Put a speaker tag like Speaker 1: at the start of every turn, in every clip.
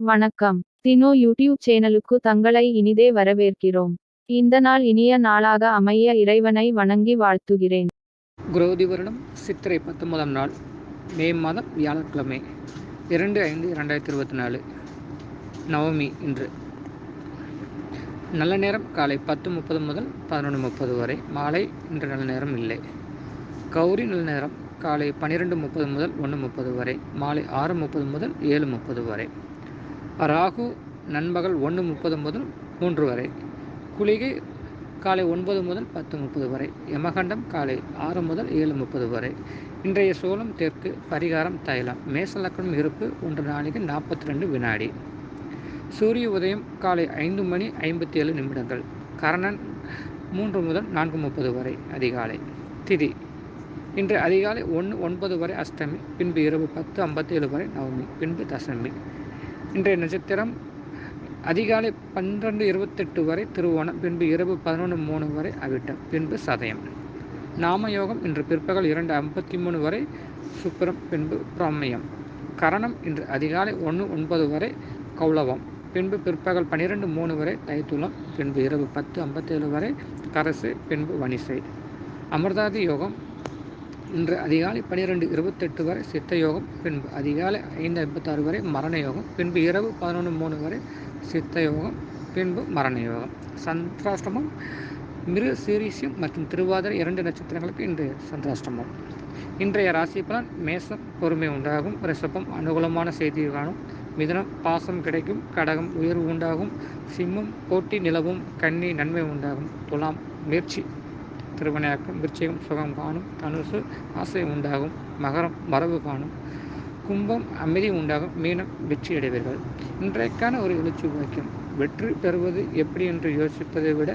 Speaker 1: வணக்கம். தினோ யூடியூப் சேனலுக்கு தங்களை இனிதே வரவேற்கிறோம். இந்த நாள் இனிய நாளாக அமைய இறைவனை வணங்கி வாழ்த்துகிறேன்.
Speaker 2: குரோதி வருடம் சித்திரை பத்தொன்பதாம் நாள் மே மாதம் வியாழக்கிழமை இரண்டு ஐந்து இரண்டாயிரத்தி இருபத்தி நாலு நவமி இன்று. நல்ல நேரம் காலை பத்து முப்பது முதல் பதினொன்று முப்பது வரை. மாலை இன்று நல்ல நேரம் இல்லை. கௌரி நல்ல நேரம் காலை பன்னிரெண்டு முப்பது முதல் ஒன்று முப்பது வரை. மாலை ஆறு முப்பது முதல் ஏழு முப்பது வரை. ராகு நண்பகல் ஒன்று முப்பது முதல் மூன்று வரை. குளிகை காலை ஒன்பது முதல் பத்து முப்பது வரை. யமகண்டம் காலை ஆறு முதல் ஏழு முப்பது வரை. இன்றைய சோளம் தெற்கு பரிகாரம் தைலம். மேசலக்கணம் இருப்பு ஒன்று நாளைக்கு நாற்பத்தி ரெண்டு வினாடி. சூரிய உதயம் காலை ஐந்து மணி ஐம்பத்தி ஏழு நிமிடங்கள். கரணன் மூன்று முதல் நான்கு முப்பது வரை அதிகாலை. திதி. இன்று அதிகாலை ஒன்று ஒன்பது வரை அஷ்டமி பின்பு இரவு பத்து ஐம்பத்தேழு வரை நவமி பின்பு தசமி. இன்றைய நட்சத்திரம் அதிகாலை பன்னிரெண்டு இருபத்தெட்டு வரை திருவோணம் பின்பு இரவு பதினொன்று மூணு வரை அவிட்டம் பின்பு சதயம். நாம யோகம் இன்று பிற்பகல் இரண்டு ஐம்பத்தி மூணு வரை சுப்பிரம் பின்பு பிரம்மயம். கரணம் இன்று அதிகாலை ஒன்று ஒன்பது வரை கௌளவம் பின்பு பிற்பகல் பன்னிரெண்டு மூணு வரை தைத்துளம் பின்பு இரவு பத்து ஐம்பத்தேழு வரை கரசு பின்பு வனிசை அமிர்தாதி யோகம் இன்று அதிகாலை பன்னிரெண்டு இருபத்தெட்டு வரை சித்த யோகம் பின்பு அதிகாலை ஐந்து ஐம்பத்தாறு வரை மரண யோகம் பின்பு இரவு பதினொன்று மூணு வரை சித்த யோகம் பின்பு மரண யோகம் சந்திராஷ்டமம் மிரு சீரிசியம் மற்றும் திருவாதிரை இரண்டு நட்சத்திரங்களுக்கு இன்று சந்திராஷ்டமம். இன்றைய ராசி பலன் மேசம் பொறுமை உண்டாகும். ரிஷபம் அனுகூலமான செய்தி காணும். மிதனம் பாசம் கிடைக்கும். கடகம் உயர்வு உண்டாகும். சிம்மம் போட்டி நிலவும். கன்னி நன்மை உண்டாகும். துலாம் முயற்சி. திருவினையாக்கும் விருச்சிகம் சுகம் காணும் தனுசு ஆசை உண்டாகும் மகரம் வரவு காணும் கும்பம் அமைதி உண்டாகும் மீனம் வெற்றி அடைவீர்கள். இன்றைக்கான ஒரு எழுச்சி வாக்கியம் வெற்றி பெறுவது எப்படி என்று யோசிப்பதை விட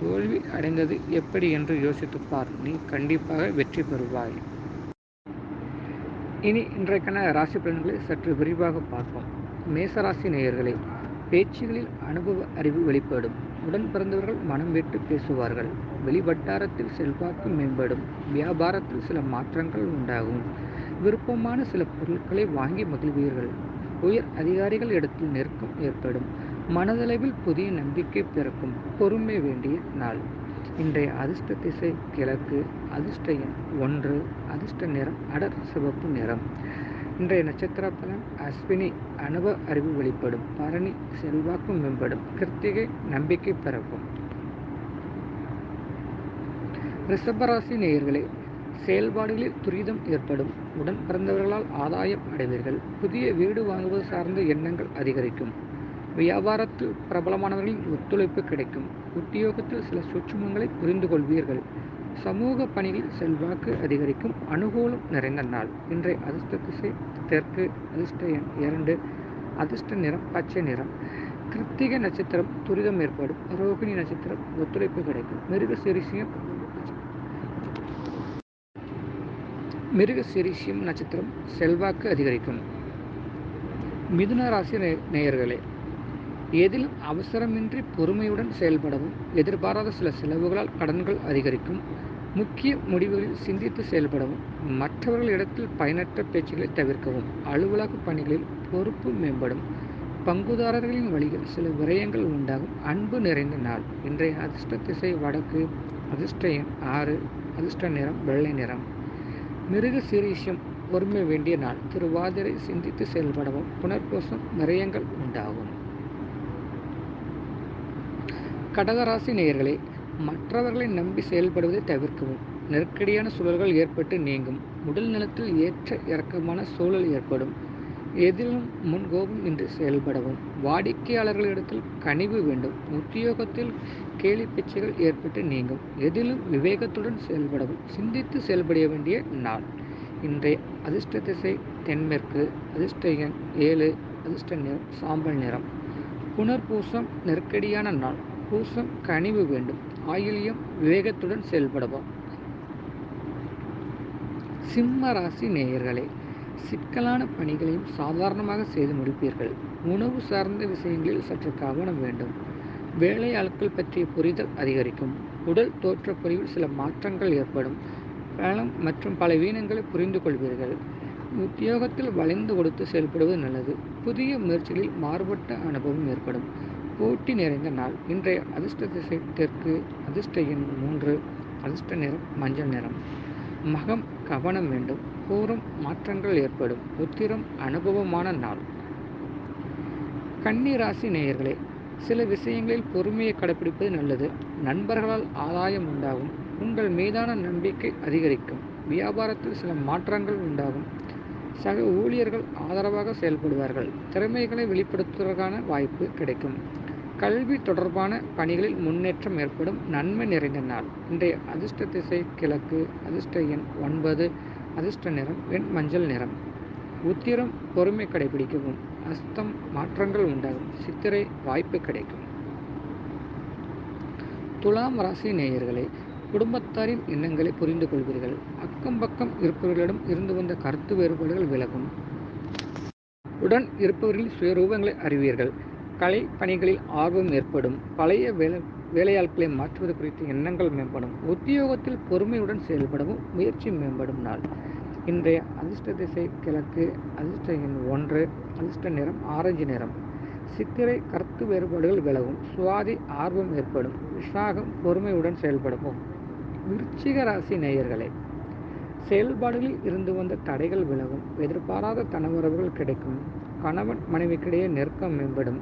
Speaker 2: தோல்வி அடைந்தது எப்படி என்று யோசித்துப்பார். நீ கண்டிப்பாக வெற்றி பெறுவாய். இனி இன்றைக்கான ராசி பலன்களை சற்று விரிவாக பார்ப்போம். மேசராசி நேயர்களே பேச்சுகளில் அனுபவ அறிவு வெளிப்படும். உடன் பிறந்தவர்கள் மனம் விட்டு பேசுவார்கள். வெளிவட்டாரத்தில் செல்வாக்கு மேம்படும். வியாபாரத்தில் சில மாற்றங்கள் உண்டாகும். விருப்பமான சில பொருட்களை வாங்கி மகிழ்வீர்கள். உயர் அதிகாரிகள் இடத்தில் நெருக்கம் ஏற்படும். மனதளவில் புதிய நம்பிக்கை பிறக்கும். பொறுமை வேண்டிய நாள். இன்றைய அதிர்ஷ்ட திசை கிழக்கு. அதிர்ஷ்ட எண் ஒன்று. அதிர்ஷ்ட நிறம் அடர் சிவப்பு நிறம். இன்றைய நட்சத்திர பலன் அஸ்வினி அனுபவ அறிவு வெளிப்படும். பரணி செல்வாக்கு மேம்படும். கிருத்திகை நம்பிக்கை பிறக்கும். ரிஷபராசி நேயர்களே செயல்பாடுகளில் துரிதம் ஏற்படும். உடன் பிறந்தவர்களால் ஆதாயம் அடைவீர்கள். புதிய வீடு வாங்குவது சார்ந்த எண்ணங்கள் அதிகரிக்கும். வியாபாரத்தில் பிரபலமானவர்களின் ஒத்துழைப்பு கிடைக்கும். உத்தியோகத்தில் சில சுற்றுமங்களை புரிந்து கொள்வீர்கள் சமூக பணியில் செல்வாக்கு அதிகரிக்கும் அனுகூலம் நிறைந்த நாள். இன்றைய அதிர்ஷ்ட திசை தெற்கு அதிர்ஷ்ட எண் இரண்டு அதிர்ஷ்ட நிறம் பச்சை நிறம். கிருத்திகை நட்சத்திரம் துரிதம் ஏற்படும். ரோகிணி நட்சத்திரம் ஒத்துழைப்பு கிடைக்கும். மிருக சிரிசியம் மிருக சிரிசியம் நட்சத்திரம் செல்வாக்கு அதிகரிக்கும். மிதுன ராசி நேயர்களே எதிலும் அவசரமின்றி பொறுமையுடன் செயல்படவும் எதிர்பாராத சில செலவுகளால் கடன்கள் அதிகரிக்கும். முக்கிய முடிவுகளில் சிந்தித்து செயல்படவும் மற்றவர்களிடத்தில் பயனற்ற பேச்சுகளை தவிர்க்கவும் அலுவலக பணிகளில் பொறுப்பு மேம்படும் பங்குதாரர்களின் வழியில் சில விரயங்கள் உண்டாகும் அன்பு நிறைந்த நாள். இன்றைய அதிர்ஷ்ட திசை வடக்கு அதிர்ஷ்ட எண் ஆறு அதிர்ஷ்ட நிறம் வெள்ளை நிறம். மிருக சீரீஷம் பொறுமை வேண்டிய நாள். திருவாதிரை சிந்தித்து செயல்படவும் புனர்பூசம் விரயங்கள் உண்டாகும். கடகராசி நேயர்களே மற்றவர்களை நம்பி செயல்படுவதை தவிர்க்கவும். நெருக்கடியான சூழல்கள் ஏற்பட்டு நீங்கும். உடல் நலத்தில் ஏற்ற இறக்கமான சூழல் ஏற்படும். எதிலும் முன்கோபம் இன்றி செயல்படவும். வாடிக்கையாளர்களிடத்தில் கனிவு வேண்டும். உத்தியோகத்தில் கேலி பிச்சைகள் ஏற்பட்டு நீங்கும். எதிலும் விவேகத்துடன் செயல்படவும். சிந்தித்து செயல்பட வேண்டிய நாள். இன்றைய அதிர்ஷ்ட திசை தென்மேற்கு. அதிர்ஷ்ட எண் ஏழு. அதிர்ஷ்ட நிறம் சாம்பல் நிறம். புனர்பூசம் நெருக்கடியான நாள். பூசம் கனிவு வேண்டும். ஆயில்யம் விவேகத்துடன் செயல்படவும். சிம்ம ராசி நேயர்களே சிக்கலான பணிகளையும் சாதாரணமாக செய்து முடிப்பீர்கள். உணவு சார்ந்த விஷயங்களில் சற்று கவனம் வேண்டும். வேலை ஆட்கள் பற்றிய புரிதல் அதிகரிக்கும். உடல் தோற்றப்பொறிவில் சில மாற்றங்கள் ஏற்படும். பலம் மற்றும் பல வீனங்களை புரிந்து கொள்வீர்கள். உத்தியோகத்தில் வளைந்து கொடுத்து செயல்படுவது நல்லது. புதிய முயற்சிகளில் மாறுபட்ட அனுபவம் ஏற்படும். போட்டி நிறைந்த நாள். இன்றைய அதிர்ஷ்ட திசை தெற்கு அதிர்ஷ்ட எண் மூன்று அதிர்ஷ்ட நிறம் மஞ்சள் நிறம். மகம் கவனம் வேண்டும். கூறும் மாற்றங்கள் ஏற்படும். உத்திரம் அனுபவமான நாள். கன்னி ராசி நேயர்களே சில விஷயங்களில் பொறுமையை கடைபிடிப்பது நல்லது. நண்பர்களால் ஆதாயம் உண்டாகும். உங்கள் மீதான நம்பிக்கை அதிகரிக்கும். வியாபாரத்தில் சில மாற்றங்கள் உண்டாகும். சக ஊழியர்கள் ஆதரவாக செயல்படுவார்கள். திறமைகளை வெளிப்படுத்துவதற்கான வாய்ப்பு கிடைக்கும். கல்வி தொடர்பான பணிகளில் முன்னேற்றம் ஏற்படும் நன்மை நிறைந்த நாள். இன்றைய அதிர்ஷ்ட திசை கிழக்கு அதிர்ஷ்ட எண் ஒன்பது அதிர்ஷ்ட நிறம் வெண் மஞ்சள் நிறம். உத்திரம் பொறுமை கடைபிடிக்கவும். அஸ்தம் மாற்றங்கள் உண்டாகும். சித்திரை வாய்ப்பு கிடைக்கும். துலாம் ராசி நேயர்களே குடும்பத்தாரின் எண்ணங்களை புரிந்து கொள்வீர்கள். அக்கம் பக்கம் இருப்பவர்களிடம் இருந்து வந்த கருத்து வேறுபாடுகள் விலகும். உடன் இருப்பவர்களின் சுயரூபங்களை அறிவீர்கள். கலை பணிகளில் ஆர்வம் ஏற்படும். பழைய வேலை வேலையாட்களை மாற்றுவது குறித்த எண்ணங்கள் மேம்படும். உத்தியோகத்தில் பொறுமையுடன் செயல்படவும் முயற்சி மேம்படும் நாள். இன்றைய அதிர்ஷ்ட திசை கிழக்கு அதிர்ஷ்ட எண் ஒன்று அதிர்ஷ்ட நிறம் ஆரஞ்சு நிறம். சித்திரை கருத்து வேறுபாடுகள் விலகும். சுவாதி ஆர்வம் ஏற்படும். விசாகம் பொறுமையுடன் செயல்படவும். விருச்சிக ராசி நேயர்களே செயல்பாடுகளில் இருந்து வந்த தடைகள் விலகும். எதிர்பாராத தனவரவுகள் கிடைக்கும். கணவன் மனைவிக்கிடையே நெருக்கம் மேம்படும்.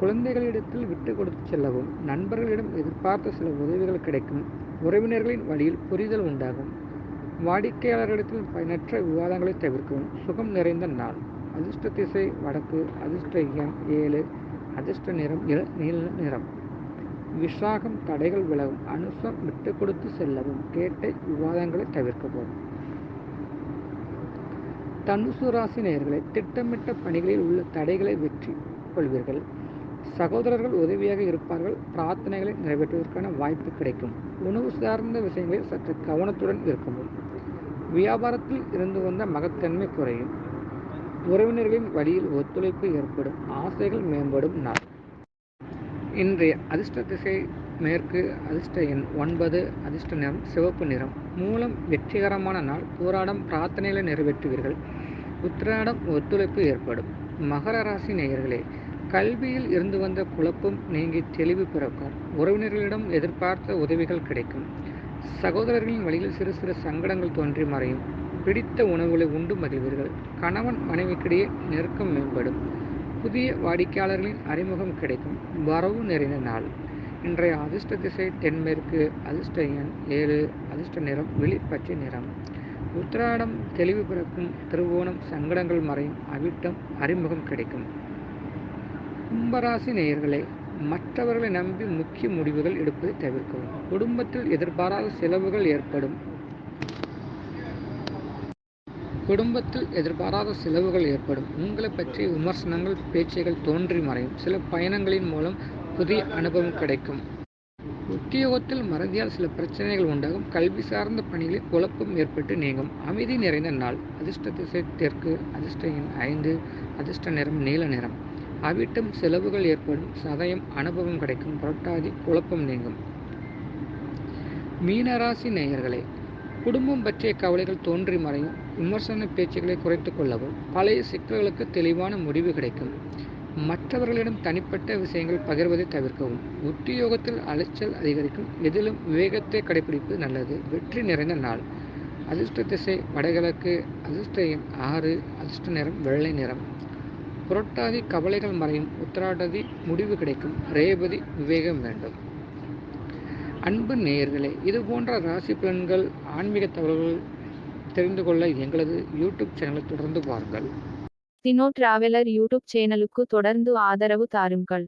Speaker 2: குழந்தைகளிடத்தில் விட்டு கொடுத்து செல்லவும் நண்பர்களிடம் எதிர்பார்த்த சில உதவிகள் கிடைக்கும். உறவினர்களின் வழியில் புரிதல் உண்டாகும். வாடிக்கையாளர்களிடத்தில் பயனற்ற விவாதங்களை தவிர்க்கவும் சுகம் நிறைந்த நாள். அதிர்ஷ்ட திசை வடக்கு அதிர்ஷ்ட எண் ஏழு அதிர்ஷ்ட நிறம் இள நீல நிறம். விசாகம் தடைகள் விலகும். அனுசம் விட்டு கொடுத்து செல்லவும். கேட்டை விவாதங்களை தவிர்க்கவும். தனுசு ராசி நேர்களை திட்டமிட்ட பணிகளில் உள்ள தடைகளை வெற்றி கொள்வீர்கள். சகோதரர்கள் உதவியாக இருப்பார்கள். பிரார்த்தனைகளை நிறைவேற்றுவதற்கான வாய்ப்பு கிடைக்கும். உணவு சார்ந்த விஷயங்களில் சற்று கவனத்துடன் இருக்கவும். வியாபாரத்தில் இருந்து வந்த மகத்தன்மை குறையும். உறவினர்களின் வழியில் ஒத்துழைப்பு ஏற்படும். ஆசைகள் மேம்படும் நாள். இன்றைய அதிர்ஷ்ட திசை மேற்கு அதிர்ஷ்ட எண் ஒன்பது அதிர்ஷ்ட நிறம் சிவப்பு நிறம். மூலம் வெற்றிகரமான நாள். போராடம் பிரார்த்தனைகளை நிறைவேற்றுவீர்கள். உத்திராடம் ஒத்துழைப்பு ஏற்படும். மகர ராசி நேயர்களே கல்வியில் இருந்து வந்த குழப்பம் நீங்கி தெளிவு பிறக்கும். உறவினர்களிடம் எதிர்பார்த்த உதவிகள் கிடைக்கும். சகோதரர்களின் வழியில் சிறு சிறு சங்கடங்கள் தோன்றி மறையும். பிடித்த உணவுகளை உண்டு மகிழ்வீர்கள். கணவன் மனைவிக்கிடையே நெருக்கம் மேம்படும். புதிய வாடிக்கையாளர்களின் அறிமுகம் கிடைக்கும். வரவு நிறைந்த நாள். இன்றைய அதிர்ஷ்ட திசை தென்மேற்கு அதிர்ஷ்ட எண் ஏழு அதிர்ஷ்ட நிறம் வெளிப்பச்சை நிறம். உத்திராடம் தெளிவு பிறக்கும். திருவோணம் சங்கடங்கள் மறையும். அவிட்டம் அறிமுகம் கிடைக்கும். கும்பராசி நேயர்களே மற்றவர்களை நம்பி முக்கிய முடிவுகள் எடுப்பதை தவிர்க்கவும். குடும்பத்தில் எதிர்பாராத செலவுகள் ஏற்படும். குடும்பத்தில் எதிர்பாராத செலவுகள் ஏற்படும். உங்களை பற்றிய விமர்சனங்கள் பேச்சுகள் தோன்றி மறையும். சில பயணங்களின் மூலம் புதிய அனுபவம் கிடைக்கும். உத்தியோகத்தில் மறதியால் சில பிரச்சனைகள் உண்டாகும். கல்வி சார்ந்த பணிகளில் குழப்பம் ஏற்பட்டு நீங்கும். அமைதி நிறைந்த நாள். அதிர்ஷ்ட திசை தெற்கு அதிர்ஷ்ட எண் ஐந்து அதிர்ஷ்ட நிறம் நீல நிறம். அவிட்டம் செலவுகள் ஏற்படும். சதயம் அனுபவம் கிடைக்கும். புரட்டாதி குழப்பம் நீங்கும். மீனராசி நேயர்களே குடும்பம் பற்றிய கவலைகள் தோன்றி மறையும். விமர்சன பேச்சுக்களை குறைத்து கொள்ளவும் பழைய சிக்கல்களுக்கு தெளிவான முடிவு கிடைக்கும். மற்றவர்களிடம் தனிப்பட்ட விஷயங்கள் பகிர்வதை தவிர்க்கவும் உத்தியோகத்தில் அலைச்சல் அதிகரிக்கும். எதிலும் விவேகத்தை கடைபிடிப்பது நல்லது. வெற்றி நிறைந்த நாள். அதிர்ஷ்ட திசை வடகிழக்கு அதிர்ஷ்ட எண் ஆறு அதிர்ஷ்ட நிறம் வெள்ளை நிறம். புரட்டாதி கவலைகள் மறையும் உத்திராட்டாதி முடிவு கிடைக்கும் ரேபதி விவேகம் வேண்டும். அன்பு நேயர்களே இது போன்ற ராசி பலன்கள் ஆன்மீக தகவல்கள் தெரிந்து கொள்ள எங்களது யூடியூப் சேனலை தொடர்ந்து பாருங்கள்.
Speaker 1: தினோ டிராவலர் யூடியூப் சேனலுக்கு தொடர்ந்து ஆதரவு தாருங்கள்.